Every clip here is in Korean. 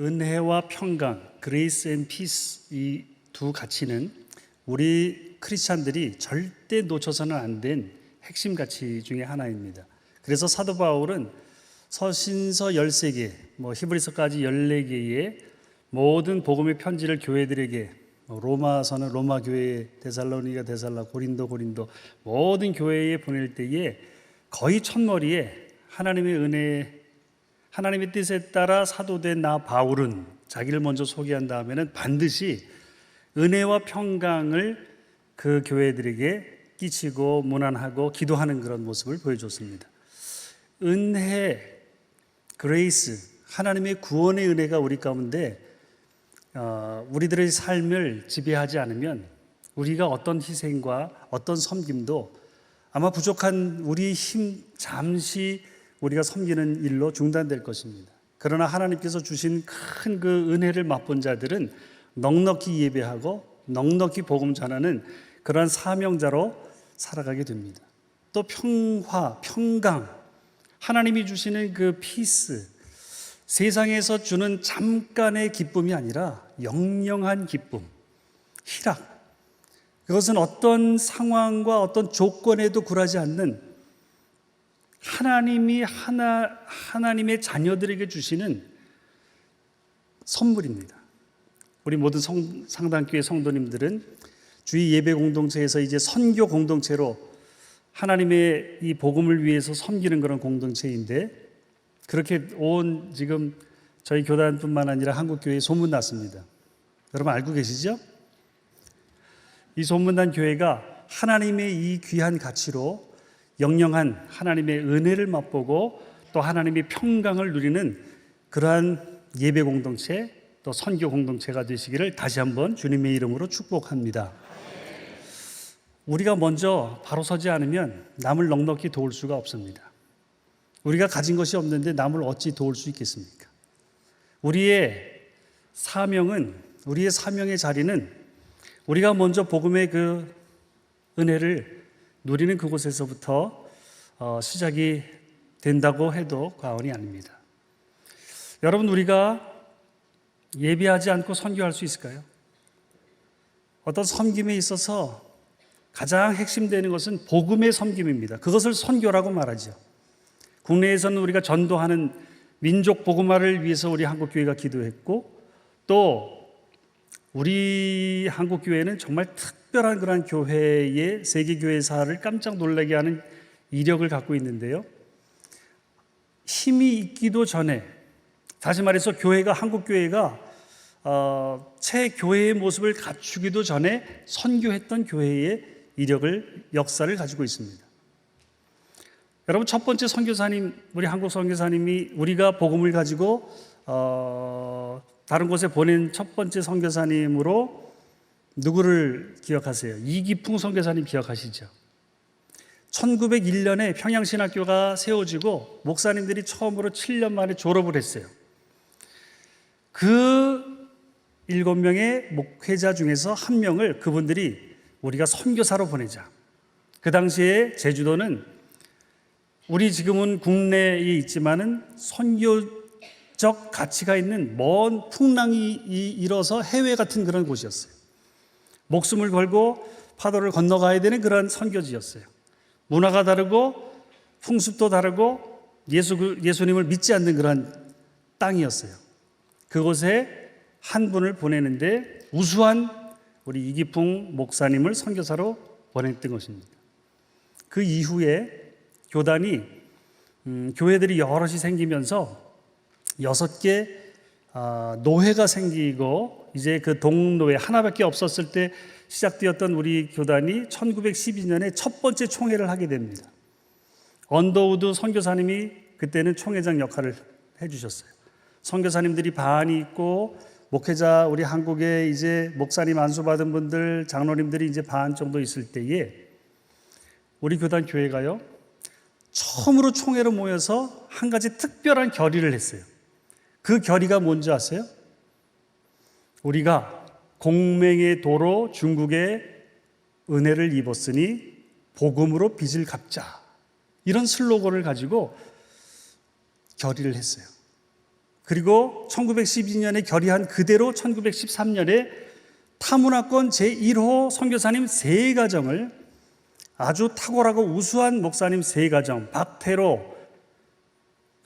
은혜와 평강, grace and peace 이 두 가치는 우리 크리스찬들이 절대 놓쳐서는 안 된 핵심 가치 중에 하나입니다. 그래서 사도 바울은 서신서 13개, 뭐 히브리서까지 14개의 모든 복음의 편지를 교회들에게 뭐 로마서는 로마 교회, 데살로니가 데살라, 고린도 고린도 모든 교회에 보낼 때에 거의 첫머리에 하나님의 은혜 하나님의 뜻에 따라 사도된 나 바울은 자기를 먼저 소개한 다음에는 반드시 은혜와 평강을 그 교회들에게 끼치고 무난하고 기도하는 그런 모습을 보여줬습니다. 은혜, 그레이스, 하나님의 구원의 은혜가 우리 가운데 어, 우리들의 삶을 지배하지 않으면 우리가 어떤 희생과 어떤 섬김도 아마 부족한 우리 힘 잠시 우리가 섬기는 일로 중단될 것입니다. 그러나 하나님께서 주신 큰 그 은혜를 맛본 자들은 넉넉히 예배하고 넉넉히 복음 전하는 그러한 사명자로 살아가게 됩니다. 또 평화, 평강, 하나님이 주시는 그 피스, 세상에서 주는 잠깐의 기쁨이 아니라 영영한 기쁨, 희락. 그것은 어떤 상황과 어떤 조건에도 굴하지 않는 하나님이 하나 하나님의 자녀들에게 주시는 선물입니다. 우리 모든 성, 상당교회 성도님들은 주의 예배 공동체에서 이제 선교 공동체로 하나님의 이 복음을 위해서 섬기는 그런 공동체인데 그렇게 온 지금 저희 교단뿐만 아니라 한국 교회에 소문 났습니다. 여러분 알고 계시죠? 이 소문난 교회가 하나님의 이 귀한 가치로 영영한 하나님의 은혜를 맛보고 또 하나님의 평강을 누리는 그러한 예배 공동체 또 선교 공동체가 되시기를 다시 한번 주님의 이름으로 축복합니다. 우리가 먼저 바로 서지 않으면 남을 넉넉히 도울 수가 없습니다. 우리가 가진 것이 없는데 남을 어찌 도울 수 있겠습니까? 우리의 사명은 우리의 사명의 자리는 우리가 먼저 복음의 그 은혜를 누리는 그곳에서부터 어, 시작이 된다고 해도 과언이 아닙니다. 여러분 우리가 예비하지 않고 선교할 수 있을까요? 어떤 섬김에 있어서 가장 핵심되는 것은 복음의 섬김입니다. 그것을 선교라고 말하죠. 국내에서는 우리가 전도하는 민족 복음화를 위해서 우리 한국 교회가 기도했고 또 우리 한국 교회는 정말 특 별한 그런 교회의 세계 교회사를 깜짝 놀라게 하는 이력을 갖고 있는데요. 힘이 있기도 전에 다시 말해서 교회가 한국 교회가 어, 새 교회의 모습을 갖추기도 전에 선교했던 교회의 이력을 역사를 가지고 있습니다. 여러분 첫 번째 선교사님 우리 한국 선교사님이 우리가 복음을 가지고 어, 다른 곳에 보낸 첫 번째 선교사님으로 누구를 기억하세요? 이기풍 선교사님 기억하시죠? 1901년에 평양신학교가 세워지고 목사님들이 처음으로 7년 만에 졸업을 했어요. 그 일곱 명의 목회자 중에서 한 명을 그분들이 우리가 선교사로 보내자. 그 당시에 제주도는 우리 지금은 국내에 있지만은 선교적 가치가 있는 먼 풍랑이 일어서 해외 같은 그런 곳이었어요. 목숨을 걸고 파도를 건너가야 되는 그런 선교지였어요. 문화가 다르고 풍습도 다르고 예수, 예수님을 믿지 않는 그런 땅이었어요. 그곳에 한 분을 보내는데 우수한 우리 이기풍 목사님을 선교사로 보냈던 것입니다. 그 이후에 교단이 음, 교회들이 여럿이 생기면서 여섯 개 아, 노회가 생기고 이제 그 동노회 하나밖에 없었을 때 시작되었던 우리 교단이 1912년에 첫 번째 총회를 하게 됩니다. 언더우드 선교사님이 그때는 총회장 역할을 해주셨어요. 선교사님들이 반이 있고 목회자 우리 한국에 이제 목사님 안수 받은 분들 장로님들이 이제 반 정도 있을 때에 우리 교단 교회가요 처음으로 총회로 모여서 한 가지 특별한 결의를 했어요. 그 결의가 뭔지 아세요? 우리가 공맹의 도로 중국의 은혜를 입었으니 복음으로 빚을 갚자. 이런 슬로건을 가지고 결의를 했어요. 그리고 1912년에 결의한 그대로 1913년에 타문화권 제1호 선교사님 세 가정을 아주 탁월하고 우수한 목사님 세 가정 박태로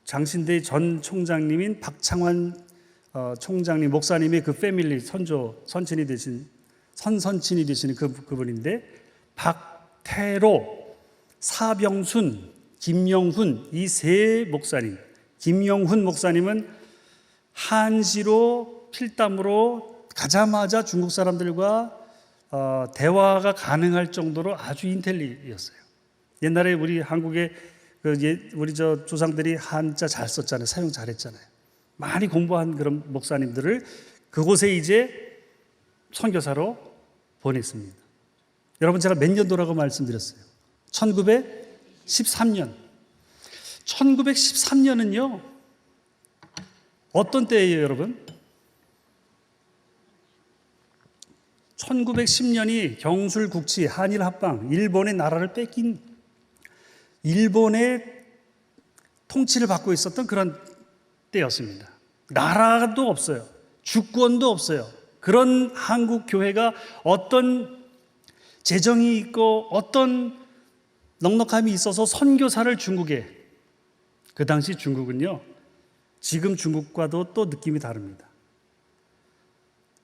장신대 전 총장님인 박창환 어, 총장님 목사님의 그 패밀리 선조 선친이 되신 선선친이 되시는 그 그분인데 박태로 사병순 김영훈 이 세 목사님 김영훈 목사님은 한시로 필담으로 가자마자 중국 사람들과 어, 대화가 가능할 정도로 아주 인텔리였어요. 옛날에 우리 한국에 그 예, 우리 저 조상들이 한자 잘 썼잖아요. 사용 잘했잖아요. 많이 공부한 그런 목사님들을 그곳에 이제 선교사로 보냈습니다. 여러분 제가 몇 년도라고 말씀드렸어요. 1913년. 1913년은요. 어떤 때예요, 여러분? 1910년이 경술 국치 한일 합방 일본의 나라를 뺏긴 일본의 통치를 받고 있었던 그런 때였습니다. 나라도 없어요. 주권도 없어요. 그런 한국 교회가 어떤 재정이 있고 어떤 넉넉함이 있어서 선교사를 중국에 그 당시 중국은요. 지금 중국과도 또 느낌이 다릅니다.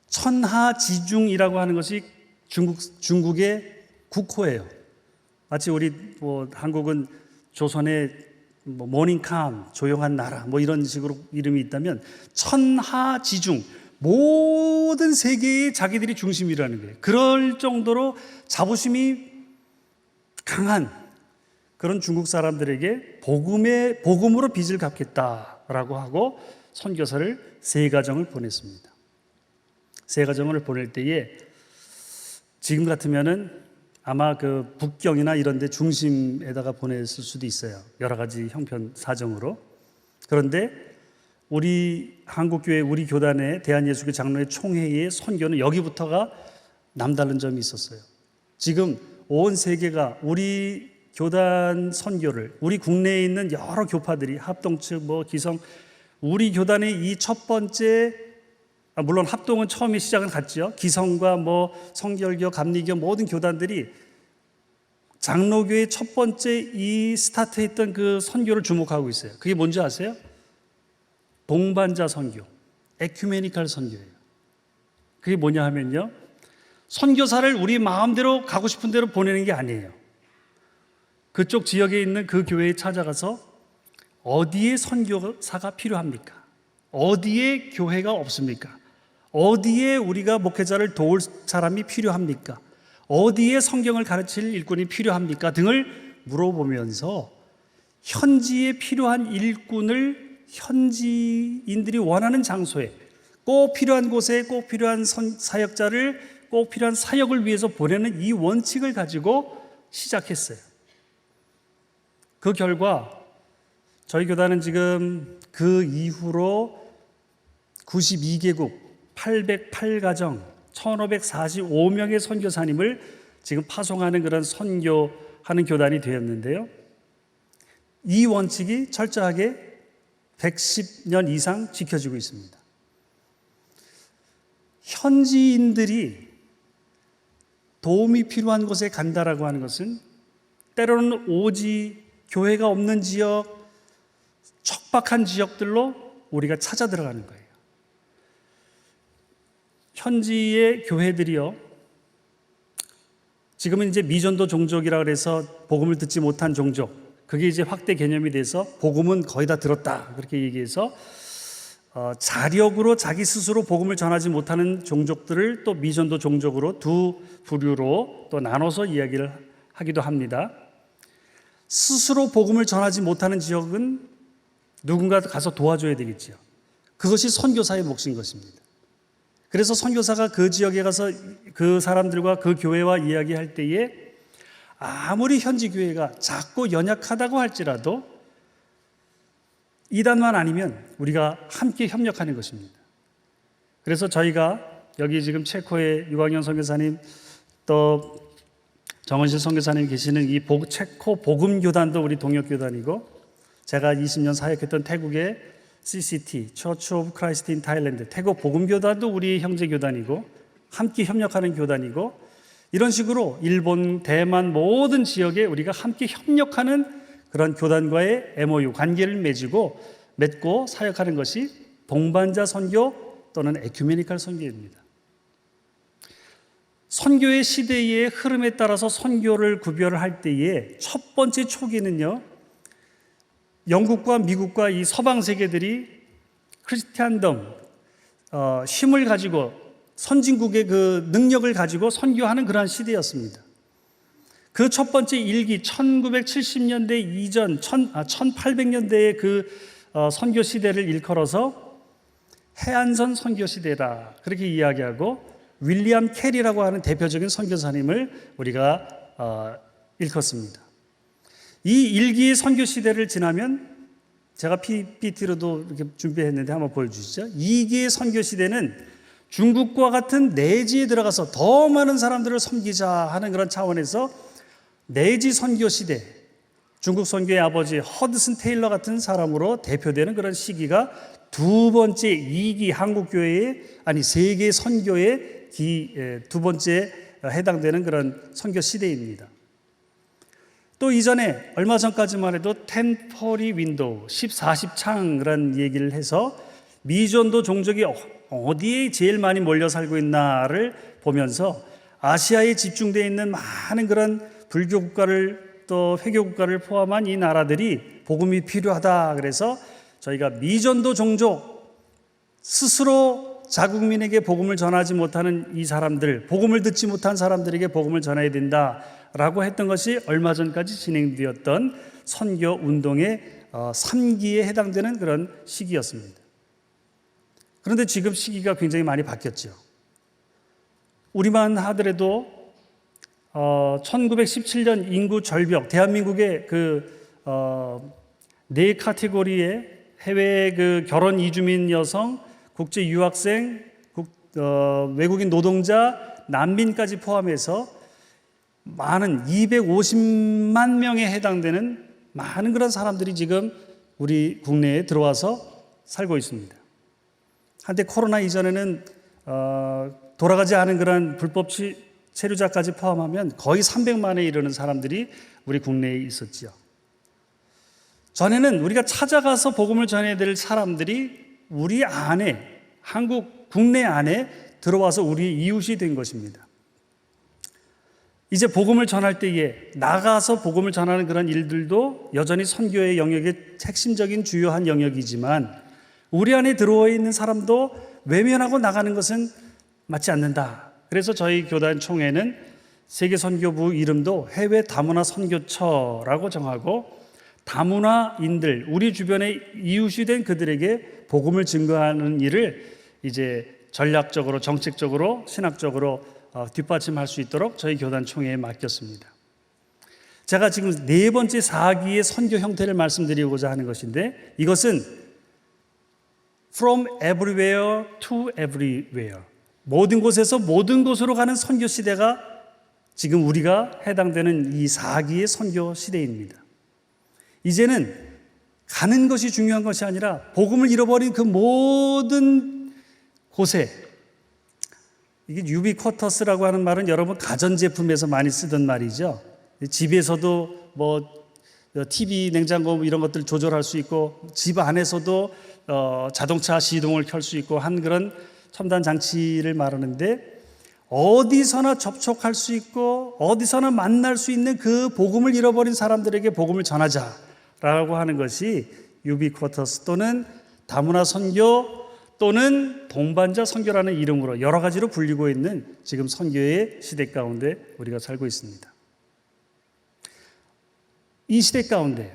천하지중이라고 하는 것이 중국 중국의 국호예요. 마치 우리 뭐 한국은 조선의 뭐 모닝캄 조용한 나라 뭐 이런 식으로 이름이 있다면 천하지중 모든 세계의 자기들이 중심이라는 거예요. 그럴 정도로 자부심이 강한 그런 중국 사람들에게 복음의 복음으로 빚을 갚겠다라고 하고 선교사를 세 가정을 보냈습니다. 세 가정을 보낼 때에 지금 같으면은 아마 그 북경이나 이런 데 중심에다가 보냈을 수도 있어요. 여러 가지 형편 사정으로. 그런데 우리 한국교회 우리 교단의 대한예수교 장로회 총회의 선교는 여기부터가 남다른 점이 있었어요. 지금 온 세계가 우리 교단 선교를 우리 국내에 있는 여러 교파들이 합동측 뭐 기성 우리 교단의 이 첫 번째 아, 물론 합동은 처음에 시작은 같죠. 기성과 뭐 성결교, 감리교 모든 교단들이 장로교의 첫 번째 이 스타트했던 그 선교를 주목하고 있어요. 그게 뭔지 아세요? 동반자 선교, 에큐메니칼 선교예요. 그게 뭐냐 하면요. 선교사를 우리 마음대로 가고 싶은 대로 보내는 게 아니에요. 그쪽 지역에 있는 그 교회에 찾아가서 어디에 선교사가 필요합니까? 어디에 교회가 없습니까? 어디에 우리가 목회자를 도울 사람이 필요합니까? 어디에 성경을 가르칠 일꾼이 필요합니까? 등을 물어보면서 현지에 필요한 일꾼을 현지인들이 원하는 장소에 꼭 필요한 곳에 꼭 필요한 사역자를 꼭 필요한 사역을 위해서 보내는 이 원칙을 가지고 시작했어요. 그 결과 저희 교단은 지금 그 이후로 92개국 808가정 1545명의 선교사님을 지금 파송하는 그런 선교하는 교단이 되었는데요. 이 원칙이 철저하게 110년 이상 지켜지고 있습니다. 현지인들이 도움이 필요한 곳에 간다라고 하는 것은 때로는 오지 교회가 없는 지역, 척박한 지역들로 우리가 찾아 들어가는 거예요. 현지의 교회들이요. 지금은 이제 미전도 종족이라 그래서 복음을 듣지 못한 종족. 그게 이제 확대 개념이 돼서 복음은 거의 다 들었다. 그렇게 얘기해서 어, 자력으로 자기 스스로 복음을 전하지 못하는 종족들을 또 미전도 종족으로 두 부류로 또 나눠서 이야기를 하기도 합니다. 스스로 복음을 전하지 못하는 지역은 누군가 가서 도와줘야 되겠지요. 그것이 선교사의 몫인 것입니다. 그래서 선교사가 그 지역에 가서 그 사람들과 그 교회와 이야기할 때에 아무리 현지 교회가 작고 연약하다고 할지라도 이단만 아니면 우리가 함께 협력하는 것입니다. 그래서 저희가 여기 지금 체코의 유광현 선교사님 또 정원실 선교사님 계시는 이 체코 복음 교단도 우리 동역 교단이고 제가 20년 사역했던 태국의 CCT, Church of Christ in Thailand, 태국 복음교단도 우리 형제 교단이고 함께 협력하는 교단이고 이런 식으로 일본, 대만 모든 지역에 우리가 함께 협력하는 그런 교단과의 MOU 관계를 맺고 맺고 사역하는 것이 동반자 선교 또는 에큐메니칼 선교입니다. 선교의 시대의 흐름에 따라서 선교를 구별할 때에 첫 번째 초기는요. 영국과 미국과 이 서방 세계들이 크리스티안덤 어, 힘을 가지고 선진국의 그 능력을 가지고 선교하는 그러한 시대였습니다. 그 첫 번째 일기 1970년대 이전 1000, 아, 1800년대의 그 어, 선교 시대를 일컬어서 해안선 선교 시대다 그렇게 이야기하고 윌리엄 캐리라고 하는 대표적인 선교사님을 우리가 어, 일컫습니다. 이 일기의 선교 시대를 지나면 제가 PPT로도 이렇게 준비했는데 한번 보여주시죠. 2기의 선교 시대는 중국과 같은 내지에 들어가서 더 많은 사람들을 섬기자 하는 그런 차원에서 내지 선교 시대, 중국 선교의 아버지 허드슨 테일러 같은 사람으로 대표되는 그런 시기가 두 번째 2기 한국교회의 아니 세계 선교의 기, 에, 두 번째 해당되는 그런 선교 시대입니다. 또 이전에 얼마 전까지만 해도 텐퍼리 윈도우 14, 10창이라는 얘기를 해서 미전도 종족이 어- 어디에 제일 많이 몰려 살고 있나를 보면서 아시아에 집중되어 있는 많은 그런 불교 국가를 또 회교 국가를 포함한 이 나라들이 복음이 필요하다 그래서 저희가 미전도 종족 스스로 자국민에게 복음을 전하지 못하는 이 사람들, 복음을 듣지 못한 사람들에게 복음을 전해야 된다 라고 했던 것이 얼마 전까지 진행되었던 선교 운동의 3기에 해당되는 그런 시기였습니다. 그런데 지금 시기가 굉장히 많이 바뀌었죠. 우리만 하더라도 어, 1917년 인구 절벽, 대한민국의 그, 어, 네 카테고리의 해외 그 결혼 이주민 여성, 국제 유학생, 국, 어, 외국인 노동자, 난민까지 포함해서 많은 250만 명에 해당되는 많은 그런 사람들이 지금 우리 국내에 들어와서 살고 있습니다. 한때 코로나 이전에는 어, 돌아가지 않은 그런 불법 치, 체류자까지 포함하면 거의 300만에 이르는 사람들이 우리 국내에 있었지요. 전에는 우리가 찾아가서 복음을 전해야 될 사람들이 우리 안에 한국 국내 안에 들어와서 우리 이웃이 된 것입니다. 이제 복음을 전할 때에 나가서 복음을 전하는 그런 일들도 여전히 선교의 영역의 핵심적인 주요한 영역이지만 우리 안에 들어와 있는 사람도 외면하고 나가는 것은 맞지 않는다. 그래서 저희 교단 총회는 세계 선교부 이름도 해외 다문화 선교처라고 정하고 다문화인들 우리 주변의 이웃이 된 그들에게 복음을 증거하는 일을 이제 전략적으로 정책적으로 신학적으로 어, 뒷받침할 수 있도록 저희 교단 총회에 맡겼습니다. 제가 지금 네 번째 사기의 선교 형태를 말씀드리고자 하는 것인데 이것은 from everywhere to everywhere 모든 곳에서 모든 곳으로 가는 선교 시대가 지금 우리가 해당되는 이 사기의 선교 시대입니다. 이제는 가는 것이 중요한 것이 아니라 복음을 잃어버린 그 모든 곳에 이게 유비쿼터스라고 하는 말은 여러분 가전제품에서 많이 쓰던 말이죠. 집에서도 뭐 TV, 냉장고 이런 것들 조절할 수 있고 집 안에서도 어, 자동차 시동을 켤 수 있고 한 그런 첨단 장치를 말하는데 어디서나 접촉할 수 있고 어디서나 만날 수 있는 그 복음을 잃어버린 사람들에게 복음을 전하자라고 하는 것이 유비쿼터스 또는 다문화 선교 또는 동반자 선교라는 이름으로 여러 가지로 불리고 있는 지금 선교의 시대 가운데 우리가 살고 있습니다. 이 시대 가운데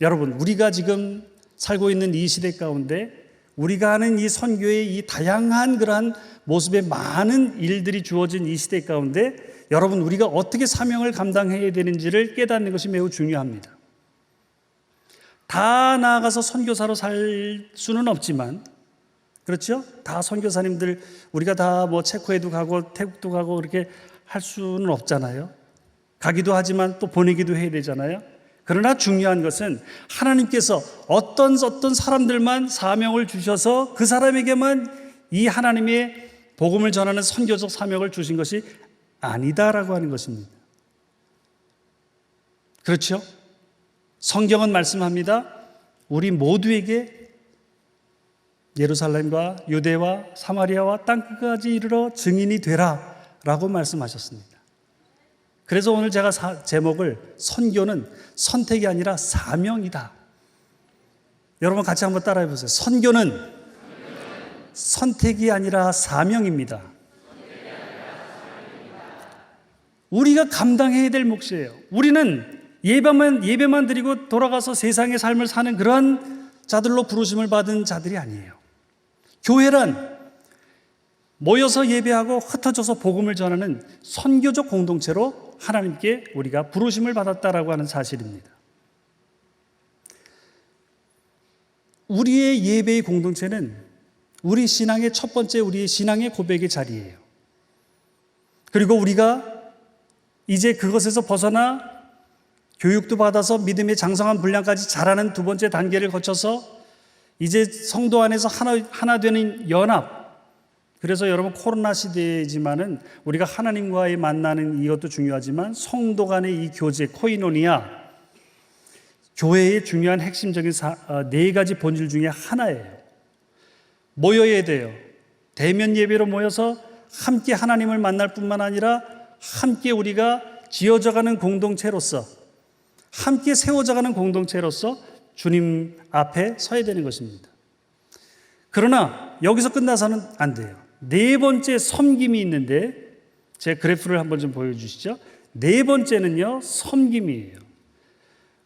여러분 우리가 지금 살고 있는 이 시대 가운데 우리가 하는 이 선교의 이 다양한 그러한 모습의 많은 일들이 주어진 이 시대 가운데 여러분 우리가 어떻게 사명을 감당해야 되는지를 깨닫는 것이 매우 중요합니다. 다 나아가서 선교사로 살 수는 없지만 그렇죠? 다 선교사님들 우리가 다 뭐 체코에도 가고 태국도 가고 그렇게 할 수는 없잖아요. 가기도 하지만 또 보내기도 해야 되잖아요. 그러나 중요한 것은 하나님께서 어떤 어떤 사람들만 사명을 주셔서 그 사람에게만 이 하나님의 복음을 전하는 선교적 사명을 주신 것이 아니다라고 하는 것입니다. 그렇죠? 성경은 말씀합니다. 우리 모두에게 예루살렘과 유대와 사마리아와 땅끝까지 이르러 증인이 되라 라고 말씀하셨습니다. 그래서 오늘 제가 사- 제목을 선교는 선택이 아니라 사명이다. 여러분 같이 한번 따라해 보세요. 선교는 선택이 아니라 사명입니다. 우리가 감당해야 될 몫이에요. 우리는 예배만 예배만 드리고 돌아가서 세상의 삶을 사는 그러한 자들로 부르심을 받은 자들이 아니에요. 교회란 모여서 예배하고 흩어져서 복음을 전하는 선교적 공동체로 하나님께 우리가 부르심을 받았다라고 하는 사실입니다. 우리의 예배의 공동체는 우리 신앙의 첫 번째 우리의 신앙의 고백의 자리예요. 그리고 우리가 이제 그것에서 벗어나 교육도 받아서 믿음의 장성한 분량까지 자라는 두 번째 단계를 거쳐서 이제 성도 안에서 하나, 하나 되는 연합. 그래서 여러분 코로나 시대이지만은 우리가 하나님과의 만나는 이것도 중요하지만 성도 간의 이 교제, 코이노니아, 교회의 중요한 핵심적인 사, 어, 네 가지 본질 중에 하나예요. 모여야 돼요. 대면 예배로 모여서 함께 하나님을 만날 뿐만 아니라 함께 우리가 지어져가는 공동체로서 함께 세워져가는 공동체로서 주님 앞에 서야 되는 것입니다. 그러나 여기서 끝나서는 안 돼요. 네 번째 섬김이 있는데 제 그래프를 한번 좀 보여주시죠. 네 번째는요 섬김이에요.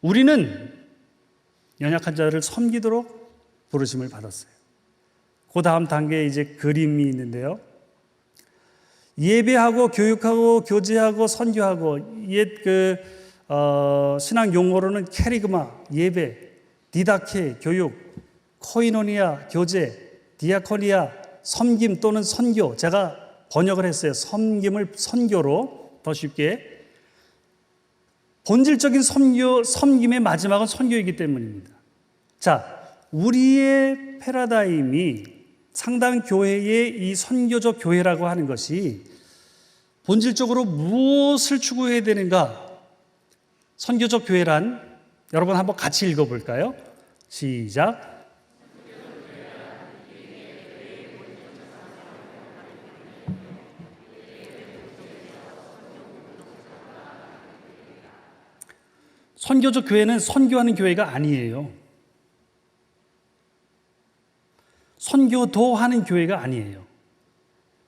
우리는 연약한 자를 섬기도록 부르심을 받았어요. 그 다음 단계에 이제 그림이 있는데요. 예배하고 교육하고 교제하고 선교하고 옛그 어, 신앙 용어로는 캐리그마 예배, 디다케 교육, 코이노니아 교제, 디아코니아 섬김 또는 선교 제가 번역을 했어요. 섬김을 선교로 더 쉽게 본질적인 섬교 섬김의 마지막은 선교이기 때문입니다. 자, 우리의 패러다임이 상당 교회의 이 선교적 교회라고 하는 것이 본질적으로 무엇을 추구해야 되는가? 선교적 교회란 여러분 한번 같이 읽어볼까요? 시작. 선교적 교회는 선교하는 교회가 아니에요. 선교도 하는 교회가 아니에요.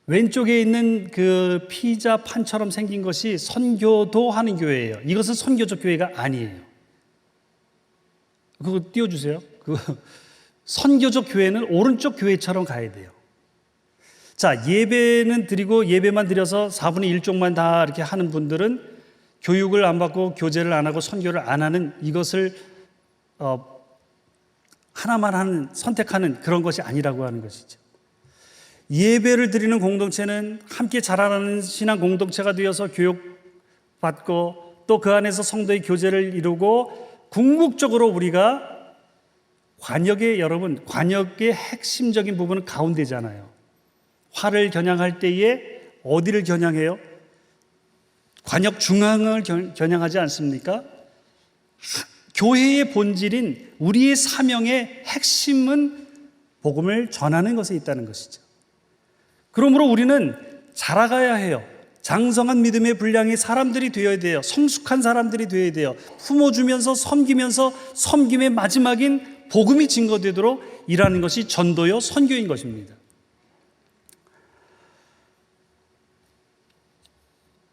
왼쪽에 있는 그 피자 판처럼 생긴 것이 선교도 하는 교회예요. 이것은 선교적 교회가 아니에요. 그거 띄워주세요. 그 선교적 교회는 오른쪽 교회처럼 가야 돼요. 자, 예배는 드리고 예배만 드려서 4분의 1쪽만 다 이렇게 하는 분들은 교육을 안 받고 교제를 안 하고 선교를 안 하는 이것을 어, 하나만 하는 선택하는 그런 것이 아니라고 하는 것이죠. 예배를 드리는 공동체는 함께 자라나는 신앙 공동체가 되어서 교육받고 또 그 안에서 성도의 교제를 이루고 궁극적으로 우리가 관역의 여러분 관역의 핵심적인 부분은 가운데잖아요. 화를 겨냥할 때에 어디를 겨냥해요? 관역 중앙을 겨냥하지 않습니까? 교회의 본질인 우리의 사명의 핵심은 복음을 전하는 것에 있다는 것이죠. 그러므로 우리는 자라가야 해요. 장성한 믿음의 분량이 사람들이 되어야 돼요. 성숙한 사람들이 되어야 돼요. 품어주면서 섬기면서 섬김의 마지막인 복음이 증거되도록 일하는 것이 전도요 선교인 것입니다.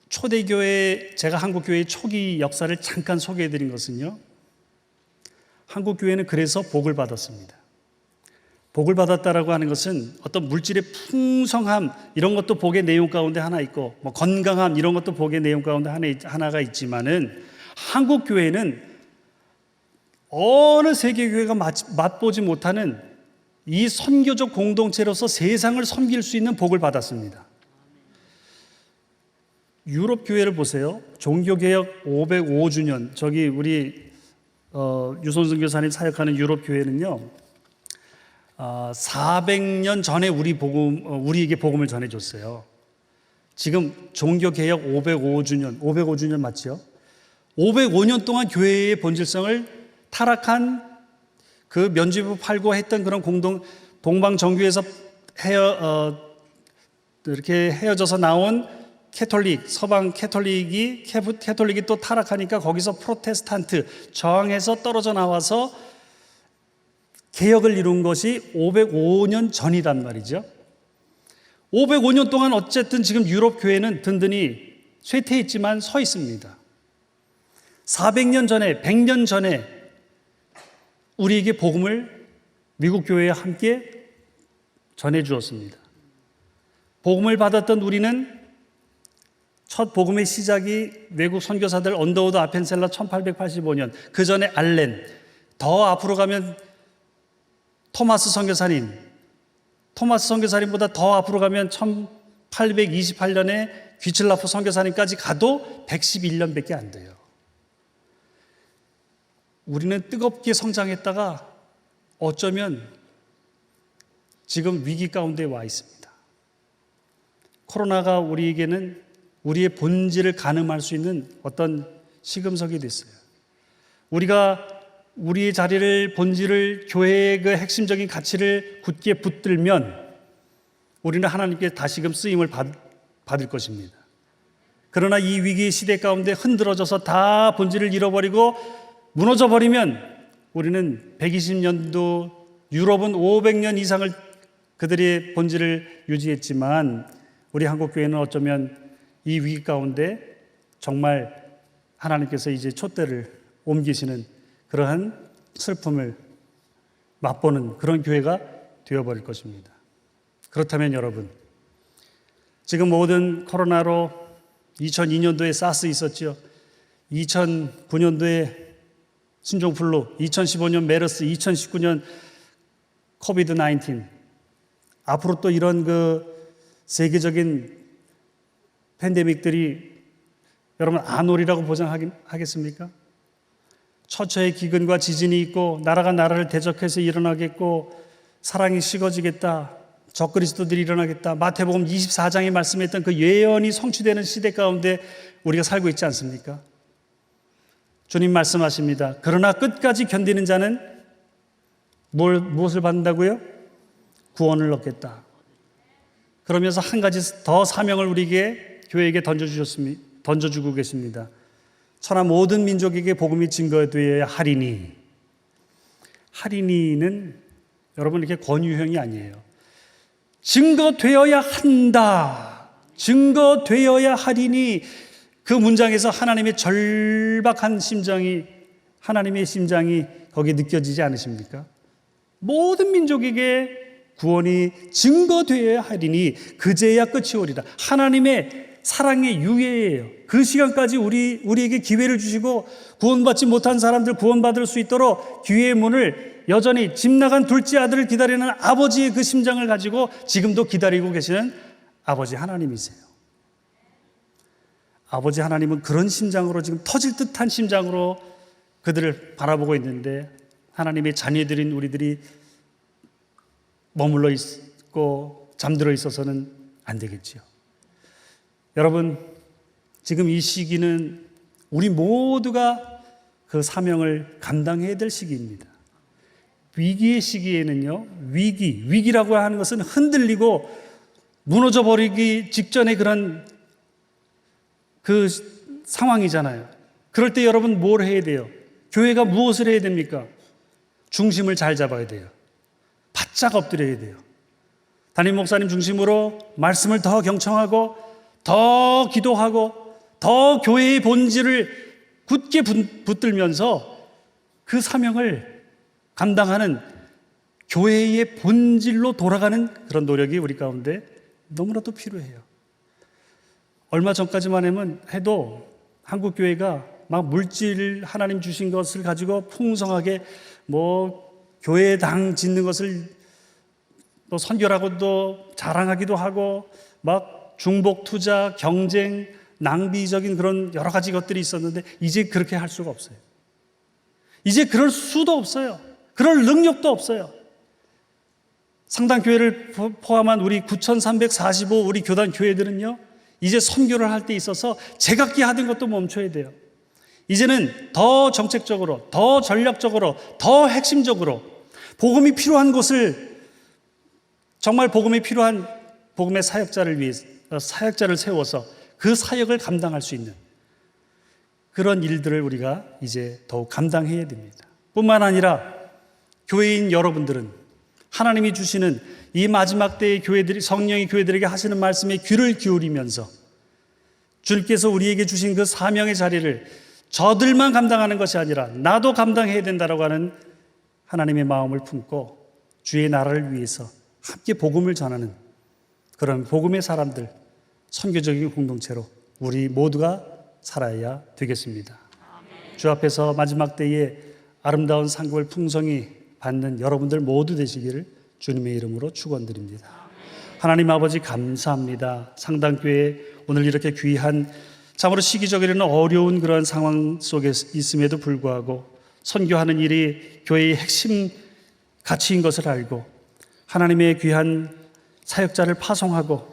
초대교회 제가 한국교회 초기 역사를 잠깐 소개해 드린 것은요. 한국교회는 그래서 복을 받았습니다. 복을 받았다라고 하는 것은 어떤 물질의 풍성함 이런 것도 복의 내용 가운데 하나 있고 뭐 건강함 이런 것도 복의 내용 가운데 하나 하나가 있지만은 한국 교회는 어느 세계 교회가 맛보지 못하는 이 선교적 공동체로서 세상을 섬길 수 있는 복을 받았습니다. 유럽 교회를 보세요. 종교 개혁 505주년 저기 우리 어, 유손승 교사님 사역하는 유럽 교회는요. 아, 400년 전에 우리 복음 어, 우리에게 복음을 전해 줬어요. 지금 종교 개혁 505주년, 505주년 맞죠? 505년 동안 교회의 본질성을 타락한 그 면죄부 팔고 했던 그런 공동 동방 정교에서 헤어 어, 이렇게 헤어져서 나온 캐톨릭 서방 캐톨릭이 캐- 캐톨릭이 또 타락하니까 거기서 프로테스탄트 저항해서 떨어져 나와서 개혁을 이룬 것이 505년 전이란 말이죠. 505년 동안 어쨌든 지금 유럽 교회는 든든히 쇠퇴했지만 서 있습니다. 400년 전에 100년 전에 우리에게 복음을 미국 교회와 함께 전해 주었습니다. 복음을 받았던 우리는 첫 복음의 시작이 외국 선교사들 언더우드 아펜셀러 1885년 그 전에 알렌 더 앞으로 가면 토마스 선교사님 토마스 선교사님보다 더 앞으로 가면 1828년에 귀칠라프 선교사님까지 가도 111년밖에 안 돼요. 우리는 뜨겁게 성장했다가 어쩌면 지금 위기 가운데 와 있습니다. 코로나가 우리에게는 우리의 본질을 가늠할 수 있는 어떤 시금석이 됐어요. 우리가 우리의 자리를 본질을 교회의 그 핵심적인 가치를 굳게 붙들면 우리는 하나님께 다시금 쓰임을 받, 받을 것입니다. 그러나 이 위기 시대 가운데 흔들어져서 다 본질을 잃어버리고 무너져 버리면 우리는 120년도 유럽은 500년 이상을 그들의 본질을 유지했지만 우리 한국 교회는 어쩌면 이 위기 가운데 정말 하나님께서 이제 촛대를 옮기시는 그러한 슬픔을 맛보는 그런 교회가 되어버릴 것입니다. 그렇다면 여러분, 지금 모든 코로나로 2002년도에 사스 있었죠. 2009년도에 신종플루, 2015년 메르스, 2019년 코비드 19. 앞으로 또 이런 그 세계적인 팬데믹들이 여러분 안 오리라고 보장하겠습니까? 처처의 기근과 지진이 있고 나라가 나라를 대적해서 일어나겠고 사랑이 식어지겠다. 적그리스도들이 일어나겠다. 마태복음 24장에 말씀했던 그 예언이 성취되는 시대 가운데 우리가 살고 있지 않습니까? 주님 말씀하십니다. 그러나 끝까지 견디는 자는 뭘, 무엇을 받는다고요? 구원을 얻겠다. 그러면서 한 가지 더 사명을 우리에게 교회에게 던져주셨습니다. 던져주고 계십니다. 천하 모든 민족에게 복음이 증거되어야 하리니. 하리니는 여러분 이렇게 권유형이 아니에요. 증거되어야 한다. 증거되어야 하리니 그 문장에서 하나님의 절박한 심정이 하나님의 심장이 거기에 느껴지지 않으십니까? 모든 민족에게 구원이 증거되어야 하리니 그제야 끝이 오리라. 하나님의 사랑의 유예예요. 그 시간까지 우리 우리에게 기회를 주시고 구원받지 못한 사람들 구원받을 수 있도록 기회의 문을 여전히 집 나간 둘째 아들을 기다리는 아버지의 그 심장을 가지고 지금도 기다리고 계시는 아버지 하나님이세요. 아버지 하나님은 그런 심장으로 지금 터질 듯한 심장으로 그들을 바라보고 있는데 하나님의 자녀들인 우리들이 머물러 있고 잠들어 있어서는 안 되겠지요. 여러분, 지금 이 시기는 우리 모두가 그 사명을 감당해야 될 시기입니다. 위기의 시기에는요, 위기, 위기라고 하는 것은 흔들리고 무너져 버리기 직전의 그런 그 상황이잖아요. 그럴 때 여러분 뭘 해야 돼요? 교회가 무엇을 해야 됩니까? 중심을 잘 잡아야 돼요. 바짝 엎드려야 돼요. 담임 목사님 중심으로 말씀을 더 경청하고 더 기도하고 더 교회의 본질을 굳게 붙들면서 그 사명을 감당하는 교회의 본질로 돌아가는 그런 노력이 우리 가운데 너무나도 필요해요. 얼마 전까지만 해도 한국 교회가 막 물질 하나님 주신 것을 가지고 풍성하게 뭐 교회당 짓는 것을 또 선교라고도 자랑하기도 하고 막 중복 투자, 경쟁, 낭비적인 그런 여러 가지 것들이 있었는데 이제 그렇게 할 수가 없어요. 이제 그럴 수도 없어요. 그럴 능력도 없어요. 상당교회를 포- 포함한 우리 9,345 우리 교단 교회들은요, 이제 선교를 할 때 있어서 제각기 하던 것도 멈춰야 돼요. 이제는 더 정책적으로, 더 전략적으로, 더 핵심적으로 복음이 필요한 곳을 정말 복음이 필요한 복음의 사역자를 위해 어, 사역자를 세워서 그 사역을 감당할 수 있는 그런 일들을 우리가 이제 더욱 감당해야 됩니다. 뿐만 아니라 교회인 여러분들은 하나님이 주시는 이 마지막 때의 교회들이 성령이 교회들에게 하시는 말씀에 귀를 기울이면서 주님께서 우리에게 주신 그 사명의 자리를 저들만 감당하는 것이 아니라 나도 감당해야 된다라고 하는 하나님의 마음을 품고 주의 나라를 위해서 함께 복음을 전하는 그런 복음의 사람들, 선교적인 공동체로 우리 모두가 살아야 되겠습니다. 주 앞에서 마지막 때에 아름다운 상급을 풍성히 받는 여러분들 모두 되시기를 주님의 이름으로 축원드립니다. 하나님 아버지 감사합니다. 상당교회 오늘 이렇게 귀한 참으로 시기적이라는 어려운 그런 상황 속에 있음에도 불구하고 선교하는 일이 교회의 핵심 가치인 것을 알고 하나님의 귀한 사역자를 파송하고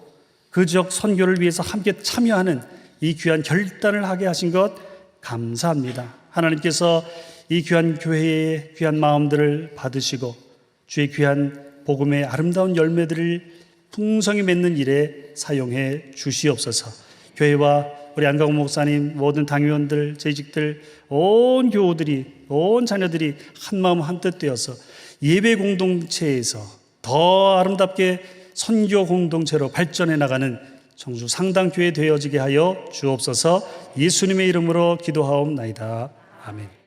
그 지역 선교를 위해서 함께 참여하는 이 귀한 결단을 하게 하신 것 감사합니다. 하나님께서 이 귀한 교회의 귀한 마음들을 받으시고 주의 귀한 복음의 아름다운 열매들을 풍성히 맺는 일에 사용해 주시옵소서. 교회와 우리 안강호 목사님, 모든 당위원들, 재직들, 온 교우들이, 온 자녀들이 한 마음 한뜻 되어서 예배 공동체에서 더 아름답게 선교 공동체로 발전해 나가는 청주 상당교회 되어지게 하여 주옵소서 예수님의 이름으로 기도하옵나이다. 아멘.